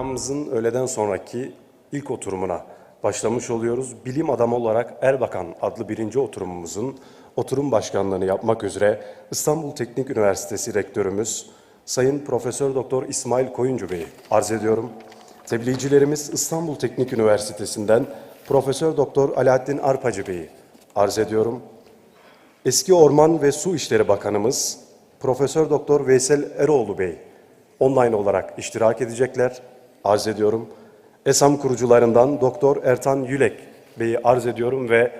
Programımızın öğleden sonraki ilk oturumuna başlamış oluyoruz. Bilim adamı olarak Erbakan adlı birinci oturumumuzun oturum başkanlığını yapmak üzere İstanbul Teknik Üniversitesi Rektörümüz Sayın Profesör Doktor İsmail Koyuncu Bey'i arz ediyorum. Tebliğcilerimiz İstanbul Teknik Üniversitesi'nden Profesör Doktor Alaaddin Arpacı Bey'i arz ediyorum. Eski Orman ve Su İşleri Bakanımız Profesör Doktor Veysel Eroğlu Bey online olarak iştirak edecekler. Arz ediyorum. ESAM kurucularından Doktor Ertan Yülek Bey'i arz ediyorum ve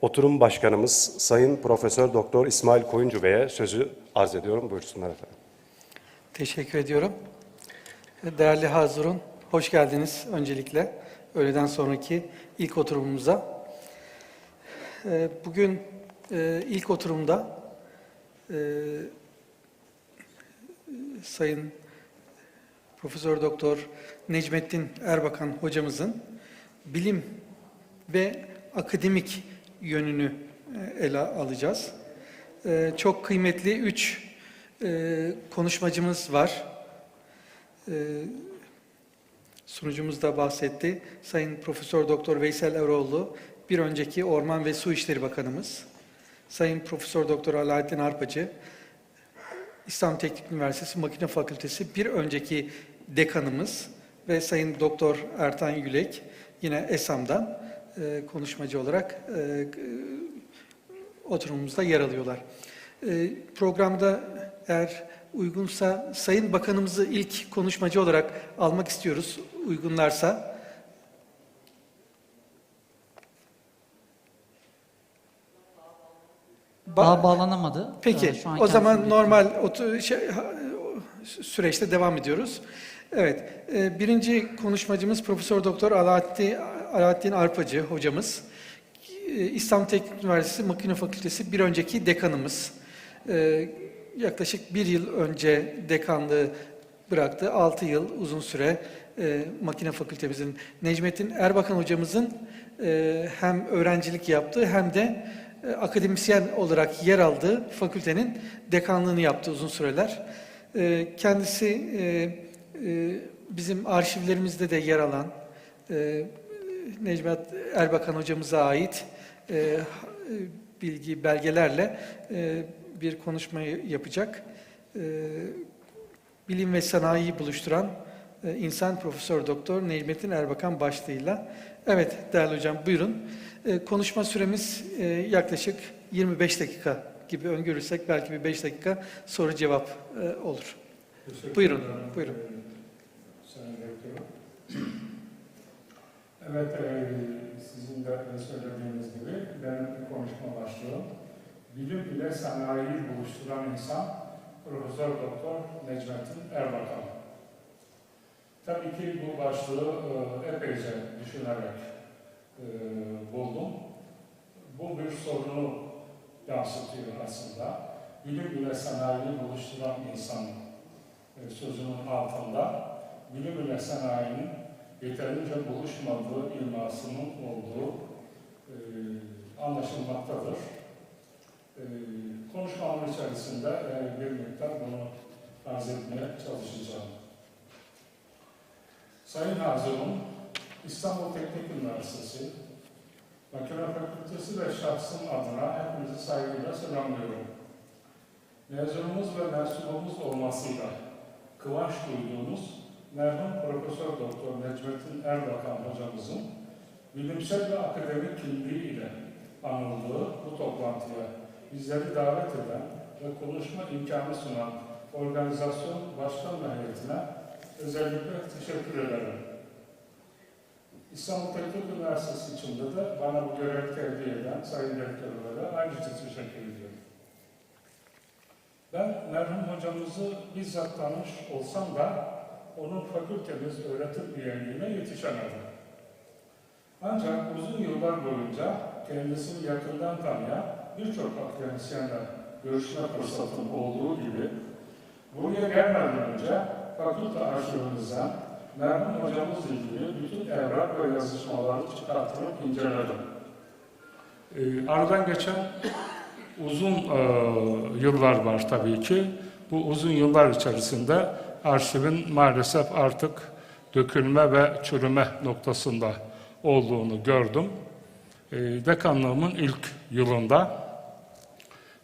oturum başkanımız Sayın Profesör Doktor İsmail Koyuncu Bey'e sözü arz ediyorum. Buyursunlar efendim. Teşekkür ediyorum. Değerli Hazırun, hoş geldiniz öncelikle öğleden sonraki ilk oturumumuza. Ee, Bugün e, ilk oturumda e, Sayın Profesör Doktor Necmettin Erbakan hocamızın bilim ve akademik yönünü e, ele alacağız. E, Çok kıymetli üç e, konuşmacımız var. Sunucumuz da bahsetti. Sayın Profesör Doktor Veysel Eroğlu, bir önceki Orman ve Su İşleri Bakanımız. Sayın Profesör Doktor Alaaddin Arpacı, İstanbul Teknik Üniversitesi Makine Fakültesi bir önceki dekanımız ve Sayın Doktor Ertan Yülek yine ESAM'dan e, konuşmacı olarak e, oturumumuzda yer alıyorlar. E, programda eğer uygunsa Sayın Bakanımızı ilk konuşmacı olarak almak istiyoruz uygunlarsa. Ba- Daha bağlanamadı. Peki, Ee, o zaman normal şey, süreçte devam ediyoruz. Evet, e, birinci konuşmacımız Profesör Doktor Alaaddin, Alaaddin Arpacı hocamız. E, İstanbul Teknik Üniversitesi Makine Fakültesi bir önceki dekanımız. E, yaklaşık bir yıl önce dekanlığı bıraktı. Altı yıl uzun süre makine fakültemizin Necmettin Erbakan hocamızın hem öğrencilik yaptığı hem de akademisyen olarak yer aldığı fakültenin dekanlığını yaptı uzun süreler. Kendisi e, e, bizim arşivlerimizde de yer alan e, Necmet Erbakan hocamıza ait e, e, bilgi belgelerle bir konuşma yapacak. Bilim ve sanayiyi buluşturan insan Profesör Doktor Necmettin Erbakan başlığıyla. Evet değerli hocam buyurun. Konuşma süremiz yaklaşık 25 dakika gibi öngörürsek belki bir 5 dakika soru cevap olur. Buyurun, buyurun. e, Sayın Rektörüm. Evet, e, sizin de söylediğiniz gibi benim konuşma başlığım bilim ile sanayiyi buluşturan insan Profesör Doktor Necmettin Erbakan. Tabii ki bu başlığı e, epeyce düşünerek e, buldum. Bu bir sorunu yansıtıyor aslında. Bilim ile sanayiyi buluşturan insan sözünün altında bilim ile sanayinin yeterince buluşmadığı imasının olduğu e, anlaşılmaktadır. E, konuşmamın içerisinde e, bir miktar bunu arz etmeye çalışacağım. Sayın Hazırım, İstanbul Teknik Üniversitesi, Makine Fakültesi ve şahsım adına hepinizi saygıyla selamlıyorum. Mezunumuz ve mensubumuz olmasıyla kıvanç duyduğumuz merhum Profesör Doktor Necmettin Erbakan hocamızın bilimsel ve akademik kimliği ile anıldığı bu toplantıya bizleri davet eden ve konuşma imkanı sunan organizasyon başkan heyetine özellikle teşekkür ederim. İstanbul Teknik Üniversitesi içinde de bana bu görevi tevdi eden Sayın Rektörlere ayrıca teşekkür ediyorum. Merhum hocamızı bizzat tanış olsam da onun fakültemiz öğretim üyeliğine yetişemedim. Ancak uzun yıllar boyunca kendisini yakından tanıyan birçok akademisyenle görüşme fırsatım olduğu gibi buraya gelmeden önce fakülte arşivimizden merhum hocamızla ilgili bütün evrak ve yazışmaları çıkarttırıp inceledim. Ee, aradan geçen uzun e, yıllar var tabii ki. Bu uzun yıllar içerisinde arşivin maalesef artık dökülme ve çürüme noktasında olduğunu gördüm. E, dekanlığımın ilk yılında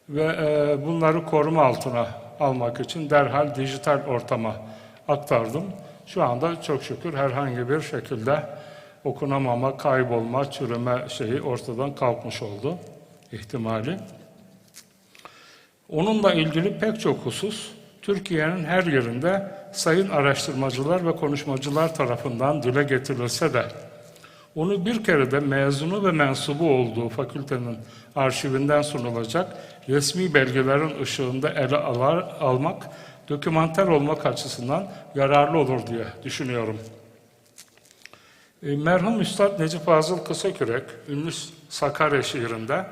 ve e, bunları koruma altına almak için derhal dijital ortama aktardım. Şu anda çok şükür herhangi bir şekilde okunamama, kaybolma, çürüme şeyi ortadan kalkmış oldu ihtimali. Onunla ilgili pek çok husus Türkiye'nin her yerinde sayın araştırmacılar ve konuşmacılar tarafından dile getirilse de onu bir kere de mezunu ve mensubu olduğu fakültenin arşivinden sunulacak resmi belgelerin ışığında ele alar, almak, dokümanter olmak açısından yararlı olur diye düşünüyorum. E, merhum Üstad Necip Fazıl Kısakürek, ünlü Sakarya şiirinde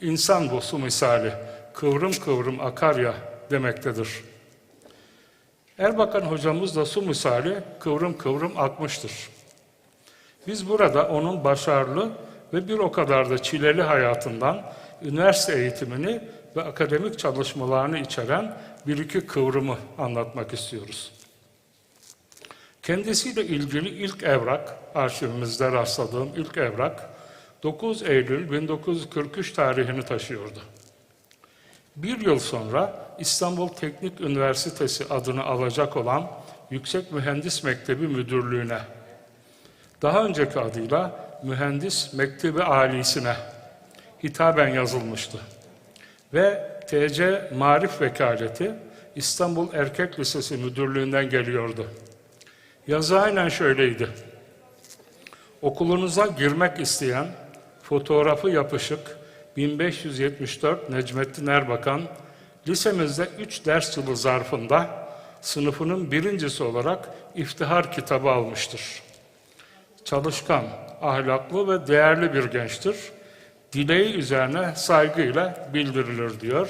insan su misali, kıvrım kıvrım akar ya demektedir. Erbakan hocamız da su misali kıvrım kıvrım akmıştır. Biz burada onun başarılı ve bir o kadar da çileli hayatından üniversite eğitimini ve akademik çalışmalarını içeren bir iki kıvrımı anlatmak istiyoruz. Kendisiyle ilgili ilk evrak, arşivimizde rastladığım ilk evrak, 9 Eylül 1943 tarihini taşıyordu. Bir yıl sonra İstanbul Teknik Üniversitesi adını alacak olan Yüksek Mühendis Mektebi Müdürlüğü'ne, daha önceki adıyla Mühendis Mektebi Alisi'ne hitaben yazılmıştı. Ve TC Marif Vekaleti İstanbul Erkek Lisesi Müdürlüğü'nden geliyordu. Yazı aynen şöyleydi. Okulunuza girmek isteyen fotoğrafı yapışık 1574 Necmettin Erbakan lisemizde 3 ders yılı zarfında sınıfının birincisi olarak iftihar kitabı almıştır. Çalışkan, ahlaklı ve değerli bir gençtir. Dileği üzerine saygıyla bildirilir diyor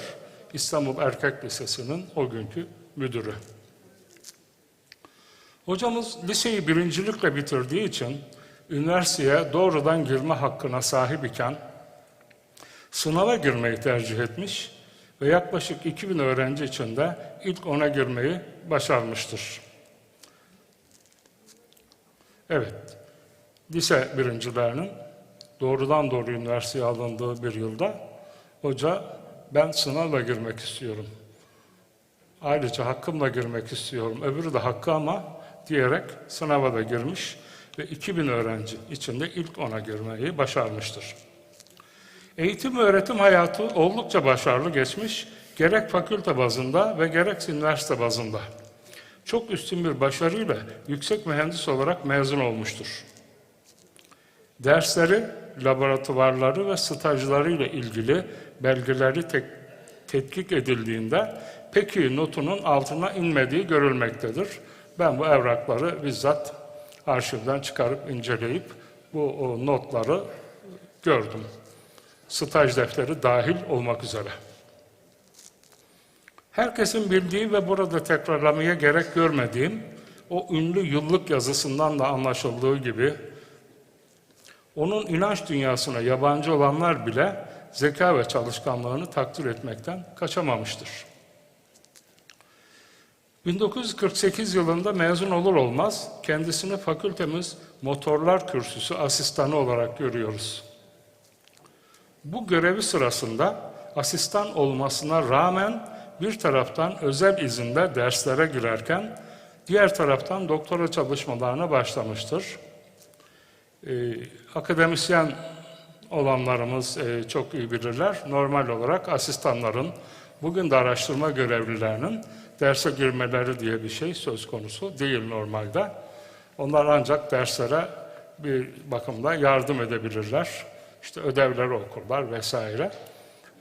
İstanbul Erkek Lisesi'nin o günkü müdürü. Hocamız liseyi birincilikle bitirdiği için üniversiteye doğrudan girme hakkına sahip iken sınava girmeyi tercih etmiş ve yaklaşık 2000 öğrenci içinde ilk ona girmeyi başarmıştır. Evet, lise birincilerinin doğrudan doğru üniversiteye alındığı bir yılda hoca ben sınavla girmek istiyorum. Ayrıca hakkımla girmek istiyorum. Öbürü de hakkı ama diyerek sınava da girmiş ve 2000 öğrenci içinde ilk ona girmeyi başarmıştır. Eğitim ve öğretim hayatı oldukça başarılı geçmiş, gerek fakülte bazında ve gerekse üniversite bazında. Çok üstün bir başarıyla yüksek mühendis olarak mezun olmuştur. Dersleri, laboratuvarları ve stajlarıyla ilgili belgeleri tek, tetkik edildiğinde pek iyi notunun altına inmediği görülmektedir. Ben bu evrakları bizzat arşivden çıkarıp inceleyip bu notları gördüm. Staj defteri dahil olmak üzere. Herkesin bildiği ve burada tekrarlamaya gerek görmediğim o ünlü yıllık yazısından da anlaşıldığı gibi onun inanç dünyasına yabancı olanlar bile zeka ve çalışkanlığını takdir etmekten kaçamamıştır. 1948 yılında mezun olur olmaz kendisini fakültemiz motorlar kürsüsü asistanı olarak görüyoruz. Bu görevi sırasında asistan olmasına rağmen bir taraftan özel izinde derslere girerken diğer taraftan doktora çalışmalarına başlamıştır. Ee, akademisyen olanlarımız e, çok iyi bilirler. Normal olarak asistanların, bugün de araştırma görevlilerinin derse girmeleri diye bir şey söz konusu değil normalde. Onlar ancak derslere bir bakımda yardım edebilirler. İşte ödevleri okurlar vesaire.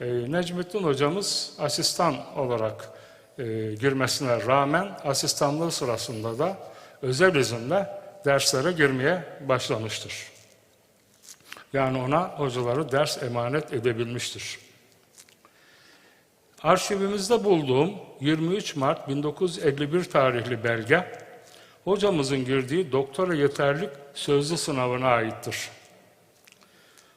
Ee, Necmettin hocamız asistan olarak e, girmesine rağmen asistanlığı sırasında da özel izinle derslere girmeye başlamıştır. Yani ona hocaları ders emanet edebilmiştir. Arşivimizde bulduğum 23 Mart 1951 tarihli belge, hocamızın girdiği doktora yeterlik sözlü sınavına aittir.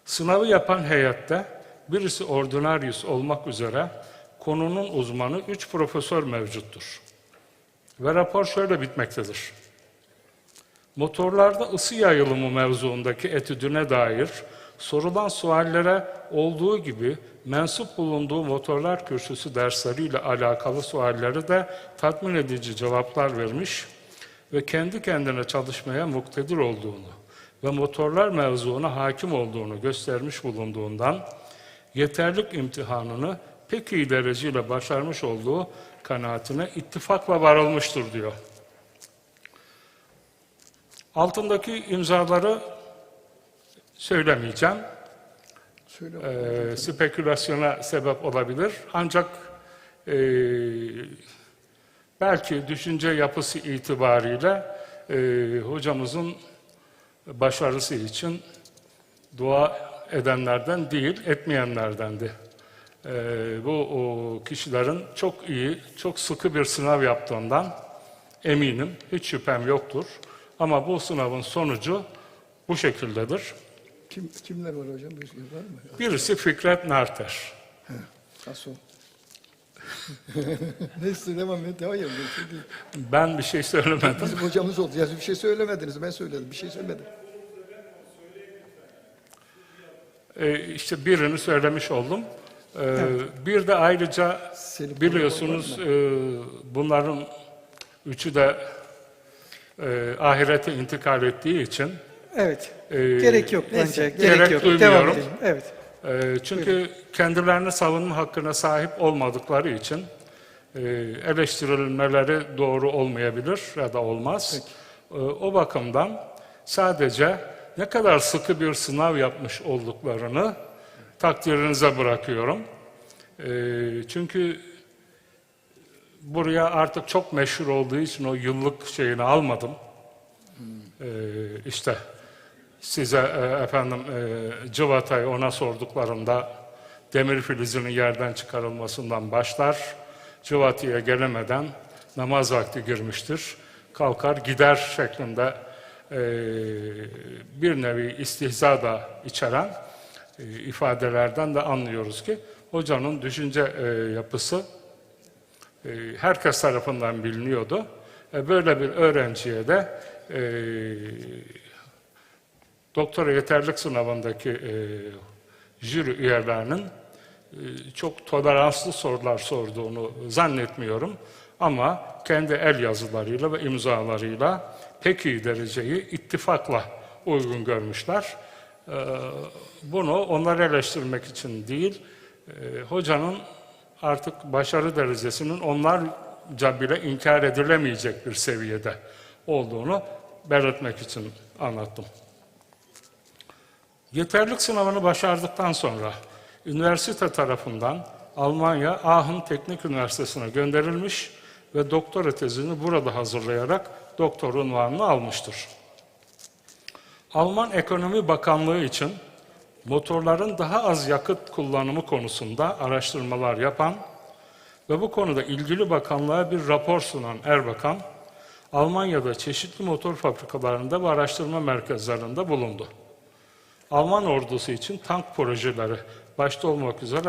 Sınavı yapan heyette birisi ordinarius olmak üzere konunun uzmanı üç profesör mevcuttur. Ve rapor şöyle bitmektedir. motorlarda ısı yayılımı mevzuundaki etüdüne dair sorulan suallere olduğu gibi mensup bulunduğu motorlar kürsüsü dersleriyle alakalı suallere de tatmin edici cevaplar vermiş ve kendi kendine çalışmaya muktedir olduğunu ve motorlar mevzuuna hakim olduğunu göstermiş bulunduğundan yeterlik imtihanını pek iyi dereceyle başarmış olduğu kanaatine ittifakla varılmıştır diyor. Altındaki imzaları söylemeyeceğim. Söyle. Ee, spekülasyona sebep olabilir. Ancak e, belki düşünce yapısı itibariyle e, hocamızın başarısı için dua edenlerden değil, etmeyenlerdendi. E, bu o kişilerin çok iyi, çok sıkı bir sınav yaptığından eminim, hiç şüphem yoktur. Ama bu sınavın sonucu bu şekildedir. Kim, kimler var hocam? Bir şey var mı? Birisi Fikret Narter. Nasıl? Neyse devam et. Hayır. Ben bir şey söylemedim. Bizim hocamız oldu. Ya bir şey söylemediniz. Ben söyledim. Bir şey söylemedim. Ee, işte birini söylemiş oldum. Ee, Bir de ayrıca Senin biliyorsunuz e, bunların üçü de e, ahirete intikal ettiği için Evet. e, Gerek yok bence. gerek Gerek, yok. duymuyorum. Devam edelim. Evet. E, çünkü kendilerini savunma hakkına sahip olmadıkları için e, eleştirilmeleri doğru olmayabilir ya da olmaz. E, O bakımdan sadece ne kadar sıkı bir sınav yapmış olduklarını takdirinize bırakıyorum. E, Çünkü buraya artık çok meşhur olduğu için o yıllık şeyini almadım. E, işte size e, efendim e, Cıvata'yı ona sorduklarında demir filizinin yerden çıkarılmasından başlar. Cıvata'ya gelemeden namaz vakti girmiştir. Kalkar gider şeklinde e, bir nevi istihza da içeren e, ifadelerden de anlıyoruz ki hocanın düşünce yapısı herkes tarafından biliniyordu. Böyle bir öğrenciye de doktora yeterlik sınavındaki e, jüri üyelerinin e, çok toleranslı sorular sorduğunu zannetmiyorum. Ama kendi el yazılarıyla ve imzalarıyla pek iyi dereceyi ittifakla uygun görmüşler. E, bunu onları eleştirmek için değil, e, hocanın artık başarı derecesinin onlarca bile inkar edilemeyecek bir seviyede olduğunu belirtmek için anlattım. Yeterlik sınavını başardıktan sonra üniversite tarafından Almanya Aachen Teknik Üniversitesi'ne gönderilmiş ve doktora tezini burada hazırlayarak doktor unvanını almıştır. Alman Ekonomi Bakanlığı için motorların daha az yakıt kullanımı konusunda araştırmalar yapan ve bu konuda ilgili bakanlığa bir rapor sunan Erbakan, Almanya'da çeşitli motor fabrikalarında ve araştırma merkezlerinde bulundu. Alman ordusu için tank projeleri başta olmak üzere